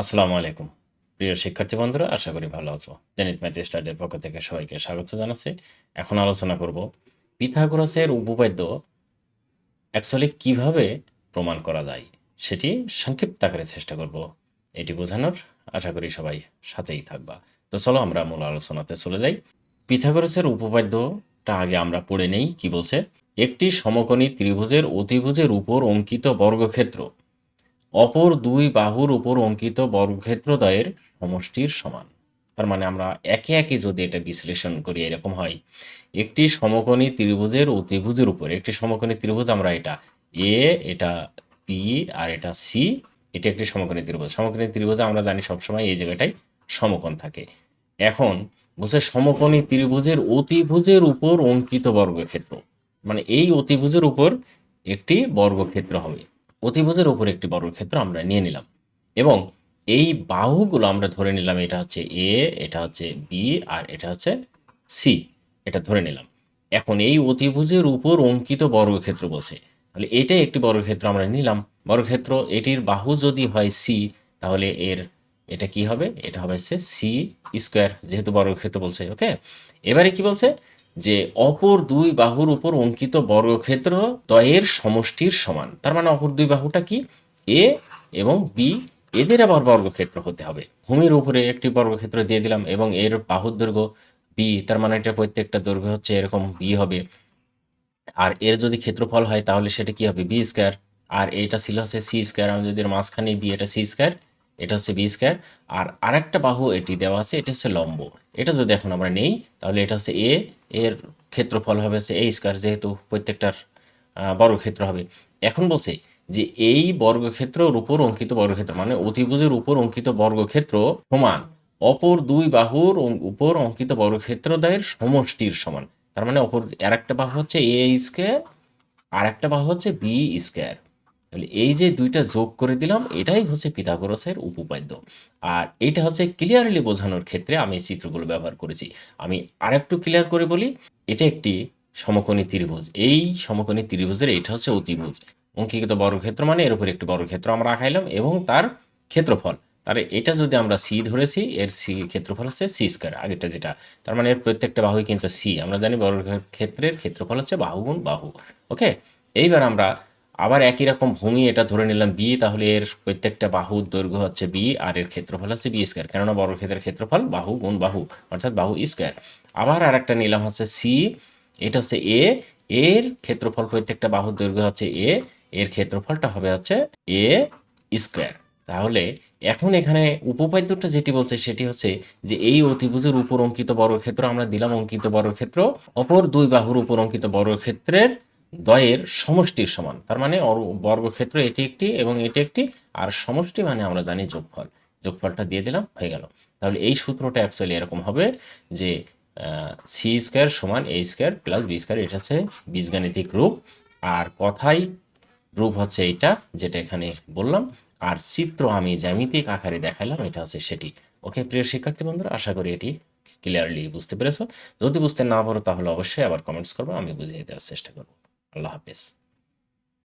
আসসালামু আলাইকুম। প্রিয় শিক্ষার্থী বন্ধুরা, আশা করি ভালো আছো। জেনিত ম্যাথ স্টাডির পক্ষ থেকে সবাইকে স্বাগত জানাচ্ছি। এখন আলোচনা করব পিথাগোরাসের উপপাদ্য অ্যাকচুয়ালি কীভাবে প্রমাণ করা যায় সেটি সংক্ষিপ্ত আকারে চেষ্টা করব। এটি বোঝানোর আশা করি সবাই সাথেই থাকবা। তো চলো আমরা মূল আলোচনাতে চলে যাই। পিথাগোরাসের উপপাদ্যটা আগে আমরা পড়ে নেই, কি বলছে? একটি সমকোণী ত্রিভুজের অতিভুজের উপর অঙ্কিত বর্গক্ষেত্র। অপর দুই বাহুর উপর অঙ্কিত বর্গক্ষেত্রদ্বয়ের সমষ্টির সমান। তার মানে আমরা একে একে যদি এটা বিশ্লেষণ করি, এরকম হয়। একটি সমকোণী ত্রিভুজের অতিভুজের উপর, একটি সমকোণী ত্রিভুজ আমরা এটা এ এটা পি আর এটা সি এটা একটি সমকোণী ত্রিভুজ। সমকোণী ত্রিভুজে আমরা জানি সবসময় এই জায়গাটায় সমকোণ থাকে। এখন বলছে সমকোণী ত্রিভুজের অতিভুজের উপর অঙ্কিত বর্গক্ষেত্র। মানে এই অতিভুজের উপর একটি বর্গক্ষেত্র হবে। অতিভুজের উপর একটি বর্গক্ষেত্র আমরা নিয়ে নিলাম। এবং এই বাহুগুলো আমরা ধরে নিলাম, এটা হচ্ছে এ এটা হচ্ছে বি আর এটা হচ্ছে সি এটা ধরে নিলাম। এখন এই অতিভুজের উপর অঙ্কিত বর্গক্ষেত্র বলছে। তাহলে এটাই একটি বর্গক্ষেত্র আমরা নিলাম। বর্গক্ষেত্র, এটির বাহু যদি হয় সি তাহলে এর, এটা কি হবে? এটা হবে সি স্কোয়ার যেহেতু বর্গক্ষেত্র বলছে ওকে এবারে কি বলছে? যে অপর দুই বাহুর উপর অঙ্কিত বর্গক্ষেত্র দ্বয়ের সমষ্টির সমান। তার মানে অপর দুই বাহুটা কি? এ এবং বি, এদের আবার বর্গক্ষেত্র হতে হবে। ভূমির উপরে একটি বর্গক্ষেত্র দিয়ে দিলাম এবং এর বাহুর দৈর্ঘ্য বি, তার মানে এটা প্রত্যেকটা দৈর্ঘ্য হচ্ছে এরকম বি হবে। আর এর যদি ক্ষেত্রফল হয় তাহলে সেটা কি হবে? B square. আর এটা ছিল হচ্ছে সি স্কোয়ার। আমি যদি মাঝখানে দিই, এটা সি স্কোয়ার, এটা হচ্ছে বি স্কোয়ার। আর আরেকটা বাহু এটি দেওয়া আছে, এটা হচ্ছে লম্ব। এটা যদি এখন আমরা নেই, তাহলে এটা হচ্ছে এ এর ক্ষেত্রফল হবে হচ্ছে এ স্কোয়ার যেহেতু প্রত্যেকটার বর্গক্ষেত্র হবে। এখন বলছে যে এই বর্গক্ষেত্রের উপর অঙ্কিত বর্গক্ষেত্র মানে অতিভুজের উপর অঙ্কিত বর্গক্ষেত্র সমান, অপর দুই বাহুর উপর অঙ্কিত বর্গক্ষেত্র দ্বয়ের সমষ্টির সমান। তার মানে অপর, আরেকটা বাহু হচ্ছে এ স্কোয়ার আর একটা বাহু হচ্ছে বি স্কোয়ার তাহলে এই যে দুইটা যোগ করে দিলাম, এটাই হচ্ছে পিথাগোরাসের উপপাদ্য। আর এটা হচ্ছে ক্লিয়ারলি বোঝানোর ক্ষেত্রে আমি এই চিত্রগুলো ব্যবহার করেছি। আমি আরেকটু ক্লিয়ার করে বলি, এটা একটি সমকোণী ত্রিভুজ। এই সমকোণী ত্রিভুজের এটা হচ্ছে অতিভুজ। অঙ্কিত বর্গক্ষেত্র মানে এর উপর একটি বর্গক্ষেত্র আমরা আঁকাইলাম এবং তার ক্ষেত্রফল। তার এটা যদি আমরা সি ধরেছি, এর সি ক্ষেত্রফল হচ্ছে সি স্কোয়ার আগেরটা যেটা। তার মানে এর প্রত্যেকটা বাহুই কিন্তু সি আমরা জানি বর্গক্ষেত্রের ক্ষেত্রফল হচ্ছে বাহু গুণ বাহু ওকে এইবার আমরা আবার একই রকম ভূমি এটা ধরে নিলাম বি তাহলে এর প্রত্যেকটা বাহুর দৈর্ঘ্য হচ্ছে বি আর এর ক্ষেত্রফল হচ্ছে বি স্কোয়ার কেননা বর্গক্ষেত্রের ক্ষেত্রফল বাহু গুণ বাহু, অর্থাৎ বাহু স্কোয়ার আবার আর একটা নিলাম হচ্ছে সি এটা হচ্ছে এ এর ক্ষেত্রফল প্রত্যেকটা বাহুর দৈর্ঘ্য হচ্ছে এ এর ক্ষেত্রফলটা হবে হচ্ছে এ স্কোয়ার তাহলে এখন এখানে উপপাদ্যটা যেটি বলছে সেটি হচ্ছে যে এই অতিভুজের উপর অঙ্কিত বর্গক্ষেত্র আমরা দিলাম অঙ্কিত বর্গক্ষেত্র, অপর দুই বাহুর উপর অঙ্কিত বর্গক্ষেত্রের দ্বয়ের সমষ্টির সমান। তার মানে বর্গক্ষেত্র এটি একটি এবং এটি একটি। আর সমষ্টি মানে আমরা জানি যোগফল। যোগফলটা দিয়ে দিলাম, হয়ে গেল। তাহলে এই সূত্রটা অ্যাকচুয়ালি এরকম হবে যে সি স্কোয়ার সমান A square plus B square এটা হচ্ছে বীজগাণিতিক রূপ। আর কথাই রূপ হচ্ছে এইটা যেটা এখানে বললাম। আর চিত্র আমি জ্যামিতিক আকারে দেখালাম, এটা হচ্ছে সেটি। ওকে, প্রিয় শিক্ষার্থী বন্ধুরা, আশা করি এটি ক্লিয়ারলি বুঝতে পেরেছ। যদি বুঝতে না পারো, তাহলে অবশ্যই আবার কমেন্টস করব, আমি বুঝিয়ে দেওয়ার চেষ্টা করব। আল্লাহ হাফেজ